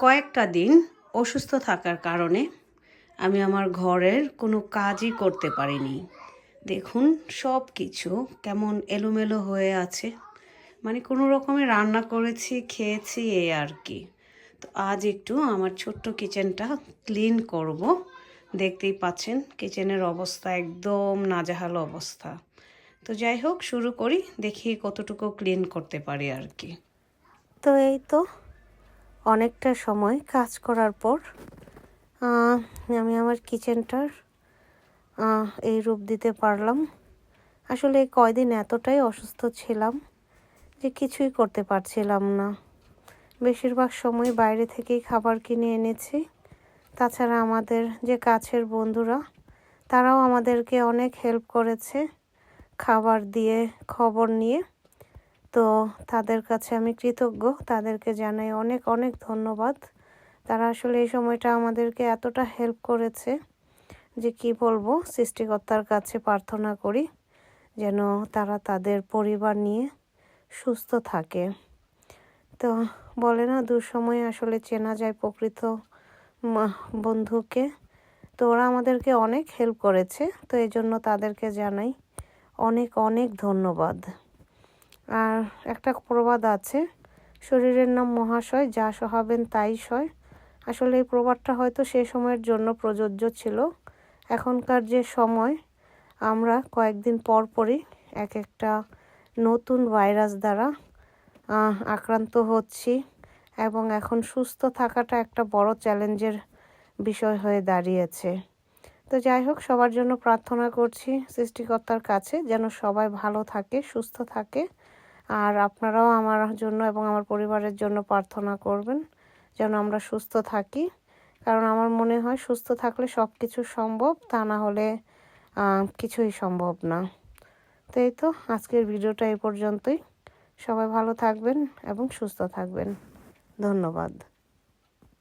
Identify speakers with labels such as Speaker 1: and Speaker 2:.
Speaker 1: কয়েকটা দিন অসুস্থ থাকার কারণে আমি আমার ঘরের কোনো কাজই করতে পারিনি। দেখুন সব কিছু কেমন এলোমেলো হয়ে আছে। মানে কোনো রকমে রান্না করেছি, খেয়েছি এই আর কি। তো আজ একটু আমার ছোট্ট কিচেনটা ক্লিন করব। দেখতেই পাচ্ছেন কিচেনের অবস্থা একদম নাজাহাল অবস্থা। তো যাই হোক, শুরু করি, দেখি কতটুকু ক্লিন করতে পারি আর কি। তো এই তো অনেকটা সময় কাজ করার পর আমি আমার কিচেনটার এই রূপ দিতে পারলাম। আসলে কয়দিন এতটাই অসুস্থ ছিলাম যে কিছুই করতে পারছিলাম না। বেশিরভাগ সময় বাইরে থেকেই খাবার কিনে এনেছি। তাছাড়া আমাদের যে কাছের বন্ধুরা, তারাও আমাদেরকে অনেক হেল্প করেছে। খাবার দিয়ে, খবর নিয়ে। তো তাদের কাছে আমি কৃতজ্ঞ। তাদেরকে জানাই অনেক অনেক ধন্যবাদ। তারা আসলে এই সময়টা আমাদেরকে এতটা হেল্প করেছে যে কি বলব, সৃষ্টিকর্তার কাছে প্রার্থনা করি যেন তারা তাদের পরিবার নিয়ে সুস্থ থাকে। তো বলে না, দুঃসময়ে আসলে চেনা যায় প্রকৃত বন্ধুকে। তো ওরা আমাদেরকে অনেক হেল্প করেছে। তো এই জন্য তাদেরকে জানাই অনেক অনেক ধন্যবাদ। আর একটা প্রবাদ আছে, শরীরের নাম মহাশয়, যা সহাবেন তাই সয়। আসলে এই প্রবাদটা হয়তো সে সময়ের জন্য প্রযোজ্য ছিল। এখনকার যে সময়, আমরা কয়েকদিন পর পরই এক একটা নতুন ভাইরাস দ্বারা আক্রান্ত হচ্ছি এবং এখন সুস্থ থাকাটা একটা বড় চ্যালেঞ্জের বিষয় হয়ে দাঁড়িয়েছে। তো যাই হোক, সবার জন্য প্রার্থনা করছি সৃষ্টিকর্তার কাছে যেন সবাই ভালো থাকে, সুস্থ থাকে। আর আপনারাও আমার জন্য এবং আমার পরিবারের জন্য প্রার্থনা করবেন যেন আমরা সুস্থ থাকি। কারণ আমার মনে হয় সুস্থ থাকলে সব কিছু সম্ভব, তা না হলে কিছুই সম্ভব না। তো এই তো, আজকের ভিডিওটা এই পর্যন্তই। সবাই ভালো থাকবেন এবং সুস্থ থাকবেন। ধন্যবাদ।